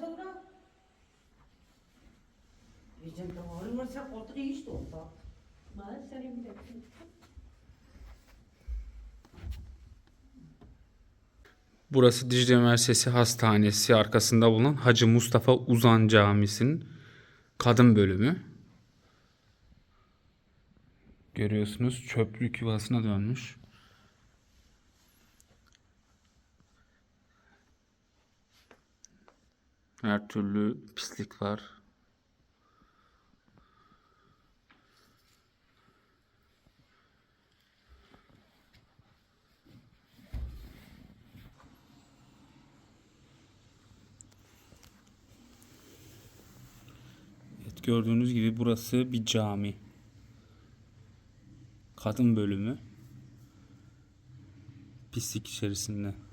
sonra. Ki ağrım varsa koltuk iyi işte olsa. Ben seni bir dakika. Burası Dicle Üniversitesi Hastanesi arkasında bulunan Hacı Mustafa Uzan Camisi'nin kadın bölümü. Görüyorsunuz çöplük yuvasına dönmüş. Her türlü pislik var. Evet, gördüğünüz gibi burası bir cami. Kadın bölümü. Pislik içerisinde.